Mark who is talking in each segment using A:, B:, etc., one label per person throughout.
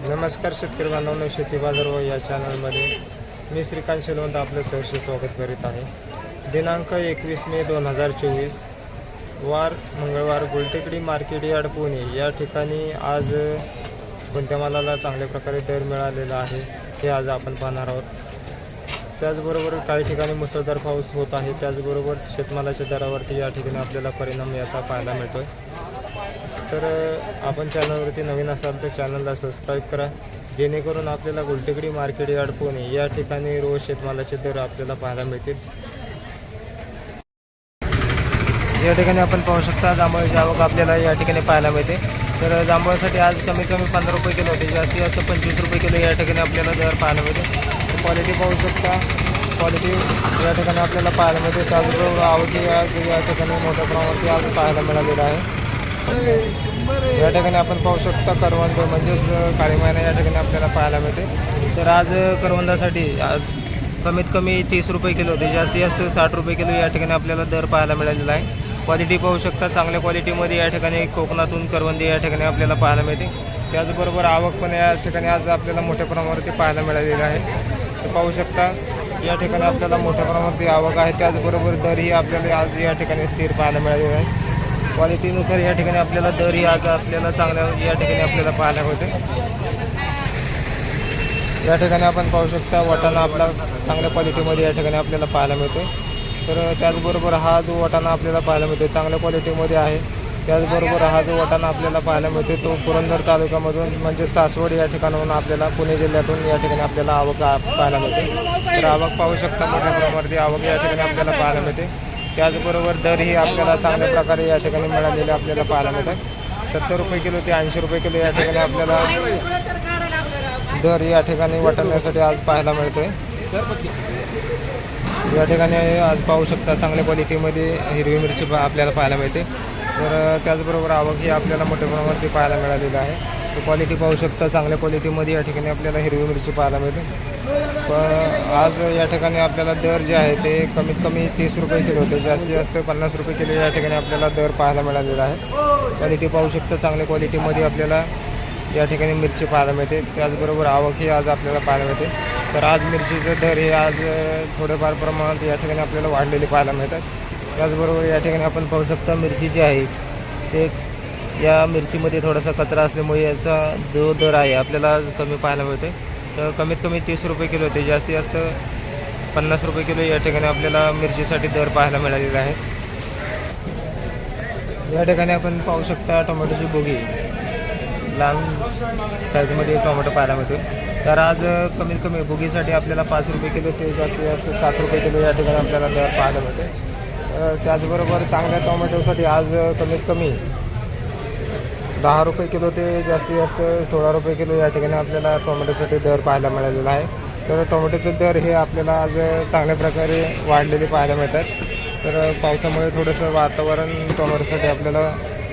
A: नमस्कार शेतकरी बांधवांनो शेती बाजार व या चॅनलमध्ये मी श्रीकांत शेलवंत आपलं सहर्ष स्वागत करीत आहे. दिनांक एकवीस मे दोन हजार चोवीस वार मंगळवार गुलटेकडी मार्केट यार्ड पुणे. या ठिकाणी आज कोणत्या मालाला चांगल्या प्रकारे दर मिळालेला आहे हे आज आपण पाहणार आहोत. त्याचबरोबर काही ठिकाणी मुसळधार पाऊस होत आहे त्याचबरोबर शेतमालाच्या दरावरती या ठिकाणी आपल्याला परिणाम याचा पाहायला मिळतो आहे तर आपण चॅनलवरती नवीन असाल तर चॅनलला सबस्क्राईब करा. जेणेकरून आपल्याला गुलटेकडी मार्केट यार्ड पुणे या ठिकाणी रोज शेतमालाचे दर आपल्याला पाहायला मिळतील. या ठिकाणी आपण पाहू शकता जांभळीची आवक आपल्याला या ठिकाणी पाहायला मिळते. तर जांभळासाठी आज कमीत कमी पंधरा रुपये किलो होते. जास्तीत जास्त पंचवीस रुपये किलो या ठिकाणी आपल्याला दर पाहायला मिळते. क्वालिटी पाहू शकता. क्वालिटी या ठिकाणी आपल्याला पाहायला मिळते. त्याचबरोबर आवकी आज या ठिकाणी मोठ्या प्रमाणावरती आज पाहायला मिळालेलं आहे. या ठिकाणी आपण पाहू शकता करवंद म्हणजेच काळीमायना महिना या ठिकाणी आपल्याला पाहायला मिळते. तर आज करवंदासाठी आज कमीत कमी तीस रुपये किलो होते. जास्तीत जास्त साठ रुपये किलो या ठिकाणी आपल्याला दर पाहायला मिळालेला आहे. क्वालिटी पाहू शकता चांगल्या क्वालिटीमध्ये या ठिकाणी कोकणातून करवंदी या ठिकाणी आपल्याला पाहायला मिळते. त्याचबरोबर आवक पण या ठिकाणी आज आपल्याला मोठ्या प्रमाणावरती पाहायला मिळालेली आहे. तर पाहू शकता या ठिकाणी आपल्याला मोठ्या प्रमाणावरती आवक आहे. त्याचबरोबर दरही आपल्याला आज या ठिकाणी स्थिर पाहायला मिळालेला आहे. क्वालिटीनुसार या ठिकाणी आपल्याला दरही आज आपल्याला चांगल्या या ठिकाणी आपल्याला पाहायला मिळते या ठिकाणी आपण पाहू शकता वाटाणा आपला चांगल्या क्वालिटीमध्ये या ठिकाणी आपल्याला पाहायला मिळतो तर त्याचबरोबर हा जो वाटाणा आपल्याला पाहायला मिळतो चांगल्या क्वालिटीमध्ये आहे. त्याचबरोबर हा जो वाटाणा आपल्याला पाहायला मिळतो तो पुरंदर तालुक्यामधून म्हणजे सासवड या ठिकाणाहून आपल्याला पुणे जिल्ह्यातून या ठिकाणी आपल्याला आवक पाहायला मिळते. तर आवक पाहू शकता मोठ्या प्रमाणावरती आवक या ठिकाणी आपल्याला पाहायला मिळते. त्याचबरोबर दरही आपल्याला चांगल्या प्रकारे या ठिकाणी मिळालेले आपल्याला पाहायला मिळतात. सत्तर रुपये किलो ते ऐंशी रुपये किलो या ठिकाणी आपल्याला दर या ठिकाणी वाटण्यासाठी आज पाहायला मिळतोय. या ठिकाणी आज पाहू शकता चांगल्या क्वालिटीमध्ये हिरवी मिरची पा- आपल्याला पाहायला मिळते. तर त्याचबरोबर आवक ही आपल्याला मोठ्या प्रमाणावरती पाहायला मिळालेली आहे. तर क्वालिटी पाहू शकता. चांगल्या क्वालिटीमध्ये या ठिकाणी आपल्याला हिरवी मिरची पाहायला मिळते. पण आज या ठिकाणी आपल्याला दर जे आहे ते कमीत कमी तीस रुपये किलो होते. जास्तीत जास्त पन्नास रुपये किलो या ठिकाणी आपल्याला दर पाहायला मिळालेला आहे. क्वालिटी पाहू शकता. चांगल्या क्वालिटीमध्ये आपल्याला या ठिकाणी मिरची पाहायला मिळते. त्याचबरोबर आवकही आज आपल्याला पाहायला मिळते. तर आज मिरचीचे दर हे आज थोडेफार प्रमाणात या ठिकाणी आपल्याला वाढलेले पाहायला मिळतात. त्याचबरोबर या ठिकाणी आपण पाहू शकता मिरची जी आहे ते या मिरचीमध्ये थोडासा कचरा असल्यामुळे याचा जो दर आहे आपल्याला कमी पाहायला मिळते तर कमीत कमी तीस रुपये किलो होते जास्तीत जास्त पन्नास रुपये किलो या ठिकाणी आपल्याला मिरचीसाठी दर पाहायला मिळालेला आहे. या ठिकाणी आपण पाहू शकता टोमॅटोची बोगी. लहान साईजमध्ये टोमॅटो पाहायला मिळतो तर आज कमीत कमी बोगीसाठी आपल्याला पाच रुपये किलो ते जास्तीत जास्त सात रुपये किलो या ठिकाणी आपल्याला दर पाहायला मिळते त्याचबरोबर चांगल्या टोमॅटोसाठी आज कमीत कमी दहा रुपये किलो ते जास्तीत जास्त सोळा रुपये किलो या ठिकाणी आपल्याला टोमॅटोसाठी दर पाहायला मिळालेला आहे. तर टोमॅटोचे दर हे आपल्याला आज चांगल्या प्रकारे वाढलेले पाहायला मिळतात. तर पावसामुळे थोडंसं वातावरण टोमॅटोसाठी आपल्याला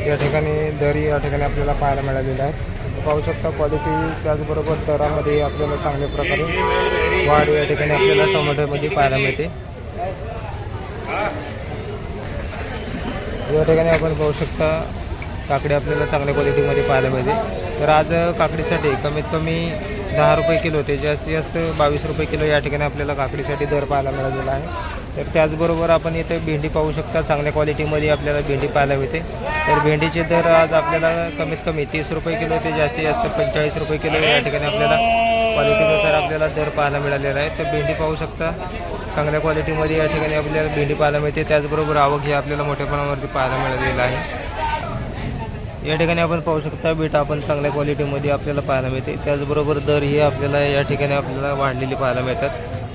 A: या ठिकाणी दरी या ठिकाणी आपल्याला पाहायला मिळालेलं आहे. पाहू शकता क्वालिटी त्याचबरोबर दरामध्ये आपल्याला चांगल्या प्रकारे वाढ या ठिकाणी आपल्याला टोमॅटोमध्ये पाहायला मिळते. या ठिकाणी आपण पाहू शकता काकडी आपल्याला चांगल्या क्वालिटीमध्ये पाहायला मिळते. तर आज काकडीसाठी कमीत कमी दहा रुपये किलो ते जास्तीत जास्त बावीस रुपये किलो या ठिकाणी आपल्याला काकडीसाठी दर पाहायला मिळालेला आहे. तर त्याचबरोबर आपण इथे भेंडी पाहू शकता. चांगल्या क्वालिटीमध्ये आपल्याला भेंडी पाहायला मिळते. तर भेंडीचे दर आज आपल्याला कमीत कमी तीस रुपये किलो ते जास्तीत जास्त पंचेचाळीस रुपये किलो या ठिकाणी आपल्याला क्वालिटीनुसार आपल्याला दर पाहायला मिळालेला आहे. तर भेंडी पाहू शकता. चांगल्या क्वालिटीमध्ये या ठिकाणी आपल्याला भेंडी पाहायला मिळते. त्याचबरोबर आवक ही आपल्याला मोठ्या प्रमाणावरती पाहायला मिळालेलं आहे. या ठिकाणी आपण पाहू शकता बीट आपण चांगल्या क्वालिटीमध्ये आपल्याला पाहायला मिळते. त्याचबरोबर दर ही आपल्याला या ठिकाणी आपल्याला वाढलेली पाहायला मिळतात.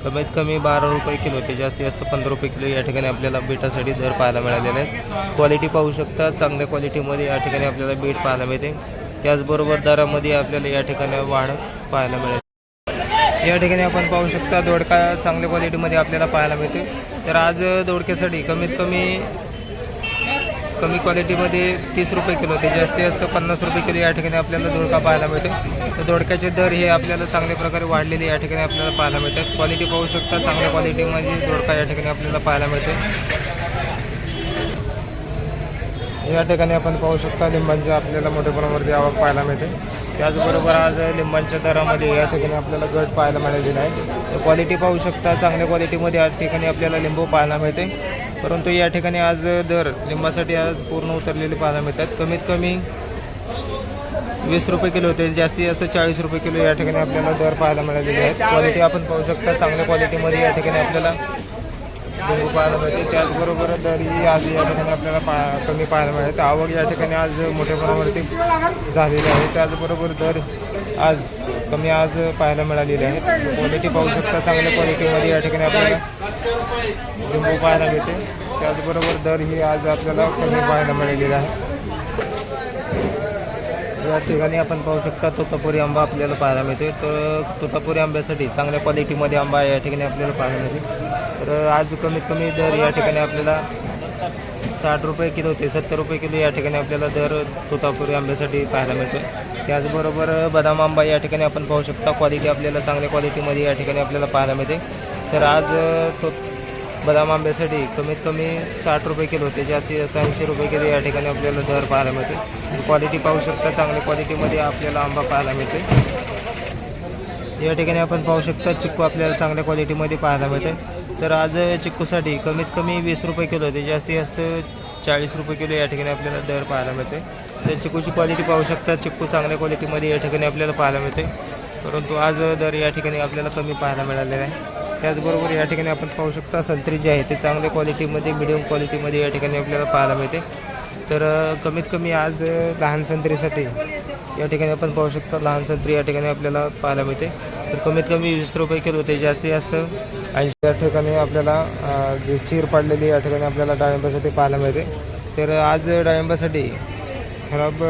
A: कमीत कमी बारा रुपये किलो ते जास्तीत जास्त पंधरा रुपये किलो या ठिकाणी आपल्याला बीटासाठी दर पाहायला मिळालेले आहेत. क्वालिटी पाहू शकता चांगल्या क्वालिटीमध्ये या ठिकाणी आपल्याला बीट पाहायला मिळते. त्याचबरोबर दरामध्ये आपल्याला या ठिकाणी वाढ पाहायला मिळेल. या ठिकाणी आपण पाहू शकता दोडका चांगल्या क्वालिटीमध्ये आपल्याला पाहायला मिळते. तर आज दोडक्यासाठी कमीत कमी कमी क्वालिटीमध्ये तीस रुपये किलो ते जास्तीत जास्त पन्नास रुपये किलो या ठिकाणी आपल्याला दोडका पाहायला मिळतो तर दोडक्याचे दर हे आपल्याला चांगल्या प्रकारे वाढलेले या ठिकाणी आपल्याला पाहायला मिळतात. क्वालिटी पाहू शकता चांगल्या क्वालिटीमध्ये दोडका या ठिकाणी आपल्याला पाहायला मिळते या ठिकाणी आपण पाहू शकता लिंबांची आपल्याला मोठ्या प्रमाणावरती आवक पाहायला मिळते. त्याचबरोबर आज लिंबांच्या दरामध्ये या ठिकाणी आपल्याला गट पाहायला मिळालेला आहे. तर क्वालिटी पाहू शकता चांगल्या क्वालिटीमध्ये या ठिकाणी आपल्याला लिंबू पाहायला मिळते. परंतु या ठिकाणी आज दर लिंबासाठी आज पूर्ण उतरलेले पाहायला मिळतात. कमीत कमी वीस रुपये किलो होते जास्तीत जास्त चाळीस रुपये किलो या ठिकाणी आपल्याला दर पाहायला मिळालेले आहेत. क्वालिटी आपण पाहू शकता चांगल्या क्वालिटीमध्ये या ठिकाणी आपल्याला लिंबू पाहायला मिळते त्याचबरोबर दरही आज या ठिकाणी आपल्याला पा कमी पाहायला मिळते आवक या ठिकाणी आज मोठ्या प्रमाणावरती झालेली आहे. त्याचबरोबर दर आज कमी आज पाहायला मिळालेले आहे. क्वालिटी पाहू शकता चांगल्या क्वालिटीमध्ये या ठिकाणी आपल्याला लिंबू पाहायला मिळते. त्याचबरोबर दर ही आज आपल्याला कमी पाहायला मिळालेली आहे. या ठिकाणी आपण पाहू शकता तोतापुरी आंबा आपल्याला पाहायला मिळते तर तोतापुरी आंब्यासाठी चांगल्या क्वालिटीमध्ये आंबा या ठिकाणी आपल्याला पाहायला मिळते तर आज कमीत कमी दर या ठिकाणी आपल्याला साठ रुपये किलो ते सत्तर रुपये किलो या ठिकाणी आपल्याला दर तोतापुरी आंब्यासाठी पाहायला मिळतो त्याचबरोबर बदाम आंबा या ठिकाणी आपण पाहू शकता. क्वालिटी आपल्याला चांगल्या क्वालिटीमध्ये या ठिकाणी आपल्याला पाहायला मिळते तर आज तो बदाम आंब्यासाठी कमीत कमी साठ रुपये किलो होते. जास्तीत जास्त ऐंशी रुपये किलो या ठिकाणी आपल्याला दर पाहायला मिळते. क्वालिटी पाहू शकता चांगल्या क्वालिटीमध्ये आपल्याला आंबा पाहायला मिळते. या ठिकाणी आपण पाहू शकता चिक्कू आपल्याला चांगल्या क्वालिटीमध्ये पाहायला मिळते. तर आज चिक्कूसाठी कमीत कमी वीस रुपये किलो होते. जास्तीत जास्त चाळीस रुपये किलो या ठिकाणी आपल्याला दर पाहायला मिळते. तर चिक्कूची क्वालिटी पाहू शकता चिक्कू चांगल्या क्वालिटीमध्ये या ठिकाणी आपल्याला पाहायला मिळते. परंतु आज दर या ठिकाणी आपल्याला कमी पाहायला मिळालेला आहे. त्याचबरोबर या ठिकाणी आपण पाहू शकता संत्री जे आहे ते चांगल्या क्वालिटीमध्ये मिडियम क्वालिटीमध्ये या ठिकाणी आपल्याला पाहायला मिळते. तर कमीत कमी आज लहान संत्रीसाठी या ठिकाणी आपण पाहू शकता लहान संत्री या ठिकाणी आपल्याला पाहायला मिळते. तर कमीत कमी वीस रुपये किलो ते जास्तीत जास्त ऐंशी या ठिकाणी आपल्याला जी चीर पाडलेली या ठिकाणी आपल्याला डाळिंबासाठी पाहायला मिळते. तर आज डाळिंबासाठी खराब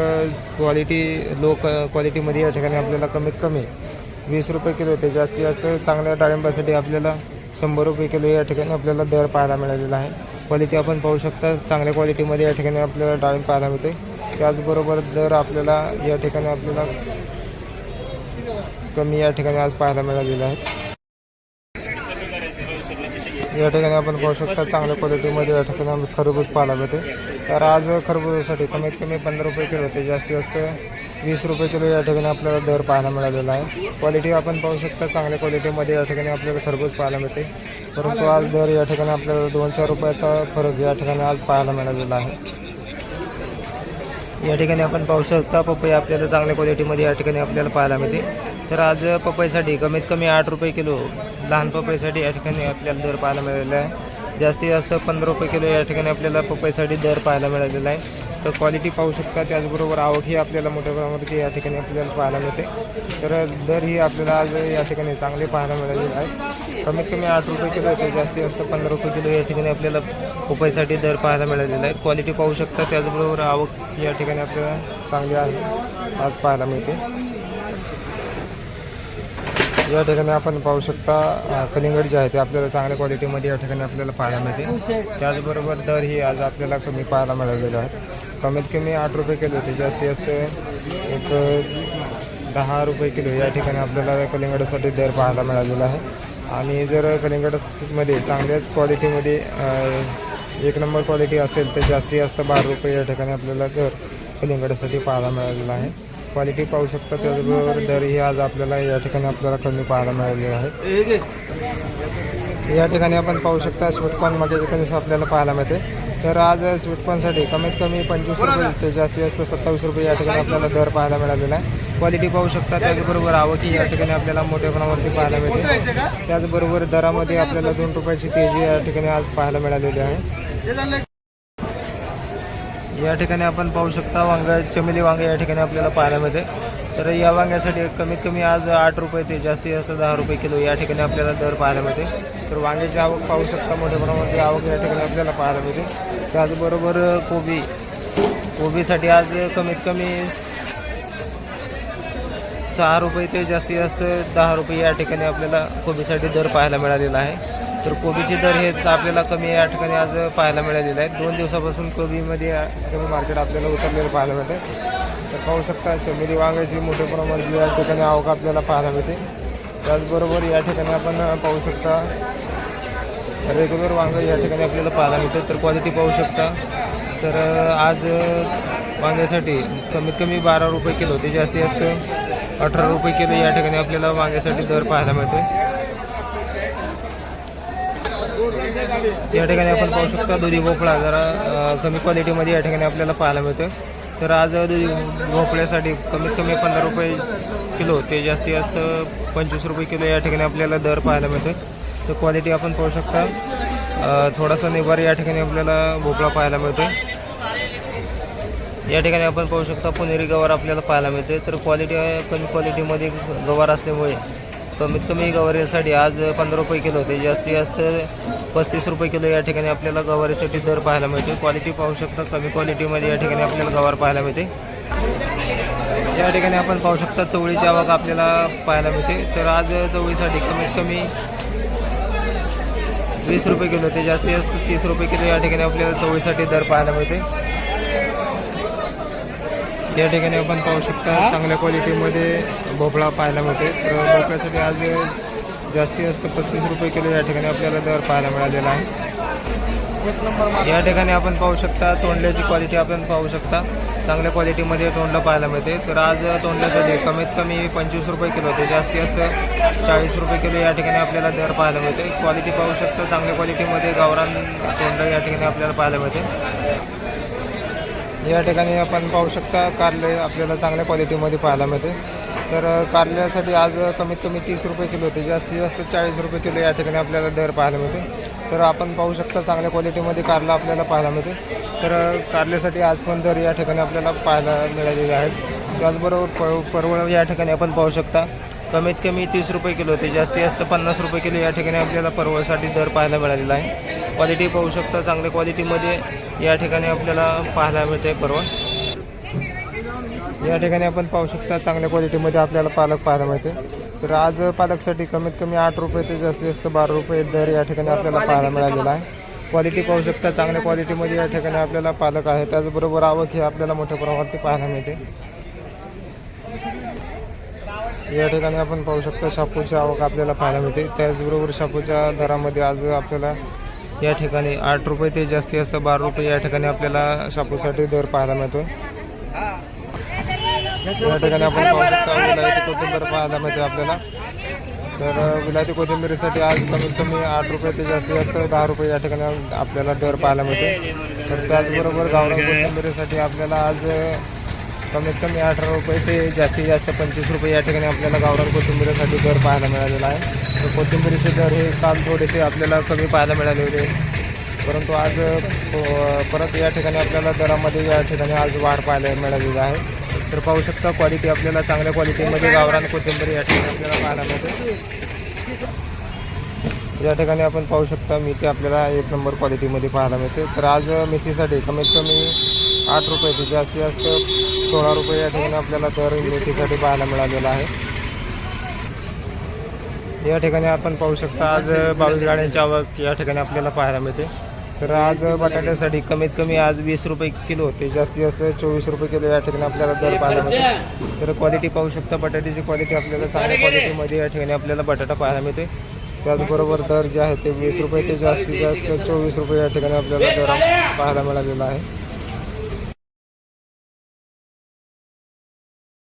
A: क्वालिटी लो क्वालिटीमध्ये या ठिकाणी आपल्याला कमीत कमी वीस रुपये किलो येते जास्तीत जास्त चांगल्या डाळिंबासाठी आपल्याला शंभर रुपये किलो या ठिकाणी आपल्याला दर पाहायला मिळालेला आहे. क्वालिटी आपण पाहू शकता चांगल्या क्वालिटीमध्ये या ठिकाणी आपल्याला डाळिंब पाहायला मिळते त्याचबरोबर दर आपल्याला या ठिकाणी आपल्याला कमी या ठिकाणी आज पाहायला मिळालेले आहेत या ठिकाणी आपण पाहू शकता चांगल्या क्वालिटीमध्ये या ठिकाणी खरबूज पाहायला मिळते तर आज खरबुजासाठी कमीत कमी पंधरा रुपये किलो होते जास्तीत जास्त वीस रुपये किलो या ठिकाणी आपल्याला दर पाहायला मिळालेला आहे. क्वालिटी आपण पाहू शकता चांगल्या क्वालिटीमध्ये या ठिकाणी आपल्याला खरबूज पाहायला मिळते. परंतु आज दर या ठिकाणी आपल्याला दोन चार रुपयाचा फरक या ठिकाणी आज पाहायला मिळालेला आहे. या ठिकाणी आपण पाहू शकता पपई आपल्याला चांगल्या क्वालिटीमध्ये या ठिकाणी आपल्याला पाहायला मिळते. तर आज पपईसाठी कमीत कमी आठ रुपये किलो लहान पपईसाठी या ठिकाणी आपल्याला दर पाहायला मिळालेला आहे. जास्तीत जास्त पंधरा रुपये किलो या ठिकाणी आपल्याला पपईसाठी दर पाहायला मिळालेला आहे. तर क्वालिटी पाहू शकता त्याचबरोबर आवकही आपल्याला मोठ्या प्रमाणामध्ये या ठिकाणी आपल्याला पाहायला मिळते. तर दर ही आपल्याला आज या ठिकाणी चांगले पाहायला मिळालेले आहे कमीत कमी आठ रुपये किलो तर जास्तीत जास्त पंधरा रुपये किलो या ठिकाणी आपल्याला पपईसाठी दर पाहायला मिळालेला आहे. क्वालिटी पाहू शकता त्याचबरोबर आवक या ठिकाणी आपल्याला चांगली आहे आज पाहायला मिळते. या ठिकाणी आपण पाहू शकता कलिंगड जे आहे ते आपल्याला चांगल्या क्वालिटीमध्ये या ठिकाणी आपल्याला पाहायला मिळते. त्याचबरोबर दर ही आज आपल्याला कमी पाहायला मिळालेले आहेत. कमीत कमी आठ रुपये किलो ते जास्तीत जास्त एक दहा रुपये किलो या ठिकाणी आपल्याला कलिंगडासाठी दर पाहायला मिळालेला आहे. आणि जर कलिंगडमध्ये चांगल्याच क्वालिटीमध्ये एक नंबर क्वालिटी असेल तर जास्तीत जास्त बारा रुपये या ठिकाणी आपल्याला दर कलिंगडासाठी पाहायला मिळालेला आहे. क्वालिटी पाहू शकता. त्याचबरोबर दरही आज आपल्याला या ठिकाणी आपल्याला कमी पाहायला मिळालेले आहे. या ठिकाणी आपण पाहू शकता स्वीटकॉर्नमध्ये कधीच आपल्याला पाहायला मिळते. तर आज स्वीटकॉर्नसाठी कमीत कमी पंचवीस रुपये ते जास्तीत जास्त सत्तावीस रुपये या ठिकाणी आपल्याला दर पाहायला मिळालेला आहे. क्वालिटी पाहू शकता त्याचबरोबर आवकी या ठिकाणी आपल्याला मोठ्या प्रमाणावरती पाहायला मिळते. त्याचबरोबर दरामध्ये आपल्याला दोन रुपयाची तेजी या ठिकाणी आज पाहायला मिळालेली आहे. या ठिकाणी आपण पाहू शकता वांग चमेली वांगे या ठिकाणी आपल्याला पाहायला मिळते. तर या वांग्यासाठी कमीत कमी आज आठ रुपये ते जास्तीत जास्त दहा रुपये किलो या ठिकाणी आपल्याला दर पाहायला मिळते. तर वांग्याची आवक पाहू शकता मोठ्या प्रमाणावरती आवक या ठिकाणी आपल्याला पाहायला मिळते. त्याचबरोबर कोबी कोबीसाठी आज कमीत कमी सहा रुपये ते जास्तीत जास्त दहा रुपये या ठिकाणी आपल्याला कोबीसाठी दर पाहायला मिळालेला आहे. तर कोबीचे दर हे आपल्याला कमी या ठिकाणी आज पाहायला मिळालेले आहेत. दोन दिवसापासून कोबीमध्ये कमी मार्केट आपल्याला उतरलेलं पाहायला मिळते तर पाहू शकता चमेली वांग्याची मोठ्या प्रमाणात या ठिकाणी आवक आपल्याला पाहायला मिळते. त्याचबरोबर या ठिकाणी आपण पाहू शकता रेग्युलर वांगं या ठिकाणी आपल्याला पाहायला मिळतं तर क्वालिटी पाहू शकता. तर आज वांग्यासाठी कमीत कमी बारा रुपये किलो ते जास्तीत जास्त अठरा रुपये किलो या ठिकाणी आपल्याला वांग्यासाठी दर पाहायला मिळतोय. या ठिकाणी आपण पाहू शकता दुधी भोपळा जरा कमी क्वालिटीमध्ये या ठिकाणी आपल्याला पाहायला मिळतो तर आज दुधी भोपळ्यासाठी कमीत कमी पंधरा रुपये किलो ते जास्तीत जास्त पंचवीस रुपये किलो या ठिकाणी आपल्याला दर पाहायला मिळतो तर क्वालिटी आपण पाहू शकता. थोडासा निवार या ठिकाणी आपल्याला भोपळा पाहायला मिळतो या ठिकाणी आपण पाहू शकता पुणेरी गवार आपल्याला पाहायला मिळते तर क्वालिटी कमी क्वालिटीमध्ये गवार असल्यामुळे कमीत कमी गवारीसाठी आज पंधरा रुपये किलो होते. जास्तीत जास्त पस्तीस रुपये किलो या ठिकाणी आपल्याला गवारीसाठी दर पाहायला मिळते क्वालिटी पाहू शकता कमी क्वालिटीमध्ये या ठिकाणी आपल्याला गवार पाहायला मिळते या ठिकाणी आपण पाहू शकता चवळीची आवक आपल्याला पाहायला मिळते. तर आज चवळीसाठी कमीत कमी वीस रुपये किलो होते. जास्तीत जास्त तीस रुपये किलो या ठिकाणी आपल्याला चवळीसाठी दर पाहायला मिळते या ठिकाणी आपण पाहू शकता चांगल्या क्वालिटीमध्ये भोपळा पाहायला मिळते तर भोपळ्यासाठी आज जास्तीत जास्त पस्तीस रुपये किलो या ठिकाणी आपल्याला दर पाहायला मिळालेला आहे. या ठिकाणी आपण पाहू शकता तोंडल्याची क्वालिटी आपण पाहू शकता. चांगल्या क्वालिटीमध्ये तोंडलं पाहायला मिळते तर आज तोंडल्यासाठी कमीत कमी पंचवीस रुपये किलो ते जास्तीत जास्त चाळीस रुपये किलो या ठिकाणी आपल्याला दर पाहायला मिळते क्वालिटी पाहू शकता चांगल्या क्वालिटीमध्ये गावरान तोंड या ठिकाणी आपल्याला पाहायला मिळते या ठिकाणी आपण पाहू शकता कारले आपल्याला चांगल्या क्वालिटीमध्ये पाहायला मिळते. तर कारल्यासाठी आज कमीत कमी तीस रुपये किलो होते. जास्तीत जास्त चाळीस रुपये किलो या ठिकाणी आपल्याला दर पाहायला मिळते. तर आपण पाहू शकता चांगल्या क्वालिटीमध्ये कारला आपल्याला पाहायला मिळते. तर कारल्यासाठी आज पण दर या ठिकाणी आपल्याला पाहायला मिळालेले आहेत. त्याचबरोबर प परवळ या ठिकाणी आपण पाहू शकता. कमीत कमी तीस रुपये किलो होते. जास्तीत जास्त पन्नास रुपये किलो या ठिकाणी आपल्याला परवळसाठी दर पाहायला मिळालेला आहे. क्वालिटी पाहू शकता चांगल्या क्वालिटीमध्ये या ठिकाणी आपल्याला पाहायला मिळते परवळ या ठिकाणी आपण पाहू शकता चांगल्या क्वालिटीमध्ये आपल्याला पालक पाहायला मिळते तर आज पालकसाठी कमीत कमी आठ रुपये ते जास्तीत जास्त बारा रुपये दर या ठिकाणी आपल्याला पाहायला मिळालेला आहे. क्वालिटी पाहू शकता चांगल्या क्वालिटीमध्ये या ठिकाणी आपल्याला पालक आहे त्याचबरोबर आवक ही आपल्याला मोठ्या प्रमाणावरती पाहायला मिळते. या ठिकाणी आपण पाहू शकतो शापूची आवक आपल्याला पाहायला मिळते. त्याचबरोबर शापूच्या दरामध्ये आज आपल्याला या ठिकाणी आठ रुपये ते जास्ती असतं बारा रुपये या ठिकाणी आपल्याला शापूसाठी दर पाहायला मिळतो. या ठिकाणी आपण पाहू शकतो विलायती कोथिंबीर पाहायला मिळते आपल्याला. तर विलायती कोथिंबीरीसाठी आज कमीत कमी आठ रुपये ते जास्तीत जास्त दहा रुपये या ठिकाणी आपल्याला दर पाहायला मिळतो. तर त्याचबरोबर गावरान कोथिंबीरीसाठी आपल्याला आज कमीत कमी अठरा रुपये ते जास्तीत जास्त पंचवीस रुपये या ठिकाणी आपल्याला गावरान कोथिंबिरीसाठी दर पाहायला मिळालेला आहे. तर कोथिंबिरीचे दर हे काल थोडेसे आपल्याला कमी पाहायला मिळाले होते. परंतु आज परत या ठिकाणी आपल्याला दरामध्ये या ठिकाणी आज वाढ पाहायला मिळालेली आहे. तर पाहू शकता क्वालिटी आपल्याला चांगल्या क्वालिटीमध्ये गावरान कोथिंबीर या ठिकाणी आपल्याला पाहायला मिळते. या ठिकाणी आपण पाहू शकता मेथी आपल्याला एक नंबर क्वालिटीमध्ये पाहायला मिळते. तर आज मेथीसाठी कमीत कमी आठ रुपये ते जास्तीत जास्त सोळा रुपये या ठिकाणी आपल्याला दर मेथीसाठी पाहायला मिळालेला आहे. या ठिकाणी आपण पाहू शकता आज बावीस गाड्यांची आवक या ठिकाणी आपल्याला पाहायला मिळते. तर आज बटाट्यासाठी कमीत कमी आज वीस रुपये किलो होते जास्तीत जास्त चोवीस रुपये किलो या ठिकाणी आपल्याला दर पाहायला मिळते. तर क्वालिटी पाहू शकता बटाट्याची क्वालिटी आपल्याला चांगल्या क्वालिटीमध्ये या ठिकाणी आपल्याला बटाटा पाहायला मिळते. त्याचबरोबर दर जे आहे ते वीस रुपये ते जास्तीत जास्त चोवीस रुपये या ठिकाणी आपल्याला दर पाहायला मिळालेला आहे.